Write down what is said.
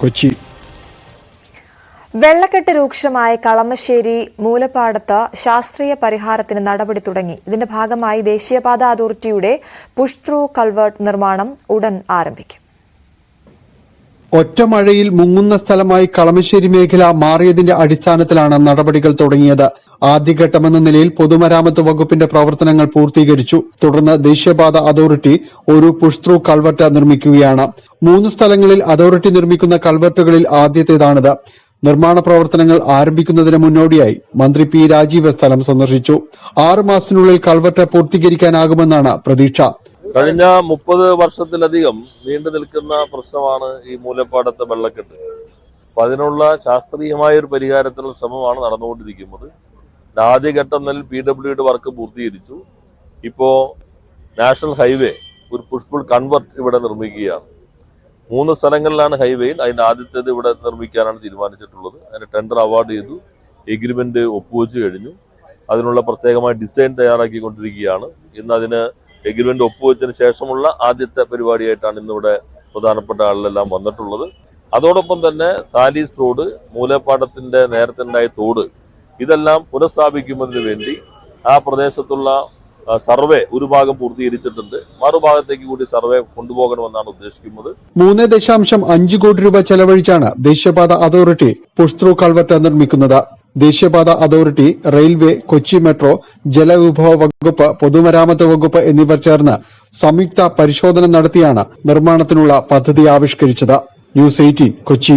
കൊച്ചി. വെള്ളക്കെട്ട് രൂക്ഷമായ കളമശ്ശേരി മൂലപ്പാടത്ത് ശാസ്ത്രീയ പരിഹാരത്തിന് നടപടി തുടങ്ങി. ഇതിന്റെ ഭാഗമായി ദേശീയപാത അതോറിറ്റിയുടെ പുഷ് ത്രൂ കൾവേർട്ട് നിർമ്മാണം ഉടൻ ആരംഭിക്കും. ഒറ്റ മഴയിൽ മുങ്ങുന്ന സ്ഥലമായി കളമശ്ശേരി മേഖല മാറിയതിന്റെ അടിസ്ഥാനത്തിലാണ് നടപടികൾ തുടങ്ങിയത്. ആദ്യഘട്ടമെന്ന നിലയിൽ പൊതുമരാമത്ത് വകുപ്പിന്റെ പ്രവർത്തനങ്ങൾ പൂർത്തീകരിച്ചു. തുടർന്ന് ദേശീയപാത അതോറിറ്റി ഒരു പുഷ് ത്രൂ കൾവർട്ട് നിർമ്മിക്കുകയാണ്. മൂന്ന് സ്ഥലങ്ങളിൽ അതോറിറ്റി നിർമ്മിക്കുന്ന കൾവർട്ടുകളിൽ ആദ്യത്തേതാണിത്. നിർമ്മാണ പ്രവർത്തനങ്ങൾ ആരംഭിക്കുന്നതിന് മുന്നോടിയായി മന്ത്രി പി രാജീവ് സ്ഥലം സന്ദർശിച്ചു. ആറ് മാസത്തിനുള്ളിൽ കൾവർട്ട് പൂർത്തീകരിക്കാനാകുമെന്നാണ് പ്രതീക്ഷ. കഴിഞ്ഞ മുപ്പത് വർഷത്തിലധികം നീണ്ടു നിൽക്കുന്ന പ്രശ്നമാണ് ഈ മൂലപ്പാടത്തെ വെള്ളക്കെട്ട്. അപ്പൊ അതിനുള്ള ശാസ്ത്രീയമായ ഒരു പരിഹാരത്തിനുള്ള ശ്രമമാണ് നടന്നുകൊണ്ടിരിക്കുന്നത്. ആദ്യഘട്ടം നിലയിൽ പി ഡബ്ല്യുയുടെ വർക്ക് പൂർത്തീകരിച്ചു. ഇപ്പോ നാഷണൽ ഹൈവേ ഒരു പുഷ്പുൾ കൺവെർട്ട് ഇവിടെ നിർമ്മിക്കുകയാണ്. മൂന്ന് സ്ഥലങ്ങളിലാണ് ഹൈവേയിൽ. അതിന്റെ ആദ്യത്തേത് ഇവിടെ നിർമ്മിക്കാനാണ് തീരുമാനിച്ചിട്ടുള്ളത്. അതിന് ടെൻഡർ അവാർഡ് ചെയ്തു. എഗ്രിമെന്റ് ഒപ്പുവെച്ച് കഴിഞ്ഞു. അതിനുള്ള പ്രത്യേകമായ ഡിസൈൻ തയ്യാറാക്കിക്കൊണ്ടിരിക്കുകയാണ്. ഇന്ന് അതിന് എഗ്രിമെന്റ് ഒപ്പുവെച്ചതിന് ശേഷമുള്ള ആദ്യത്തെ പരിപാടിയായിട്ടാണ് ഇന്നിവിടെ പ്രധാനപ്പെട്ട ആളിലെല്ലാം വന്നിട്ടുള്ളത്. അതോടൊപ്പം തന്നെ സാലീസ് റോഡ് മൂലപ്പാടത്തിന്റെ നേരത്തെ ഉണ്ടായ തോട് ഇതെല്ലാം പുനഃസ്ഥാപിക്കുന്നതിന് വേണ്ടി ആ പ്രദേശത്തുള്ള സർവേ ഒരു ഭാഗം പൂർത്തീകരിച്ചിട്ടുണ്ട്. മറുഭാഗത്തേക്ക് കൂടി സർവേ കൊണ്ടുപോകണമെന്നാണ് ഉദ്ദേശിക്കുന്നത്. മൂന്ന് ദശാംശം അഞ്ച് കോടി രൂപ ചെലവഴിച്ചാണ് ദേശീയപാത അതോറിറ്റി പുഷ്ത്രൂ ത്രൂ കൾവർട്ട് നിർമ്മിക്കുന്നത്. ദേശീയപാത അതോറിറ്റി റെയിൽവേ കൊച്ചി മെട്രോ ജലവിഭവ വകുപ്പ് പൊതുമരാമത്ത് വകുപ്പ് എന്നിവർ ചേർന്ന് സംയുക്ത പരിശോധന നടത്തിയാണ് നിർമ്മാണത്തിനുള്ള പദ്ധതി ആവിഷ്കരിച്ചത്. News Eighteen Kochi.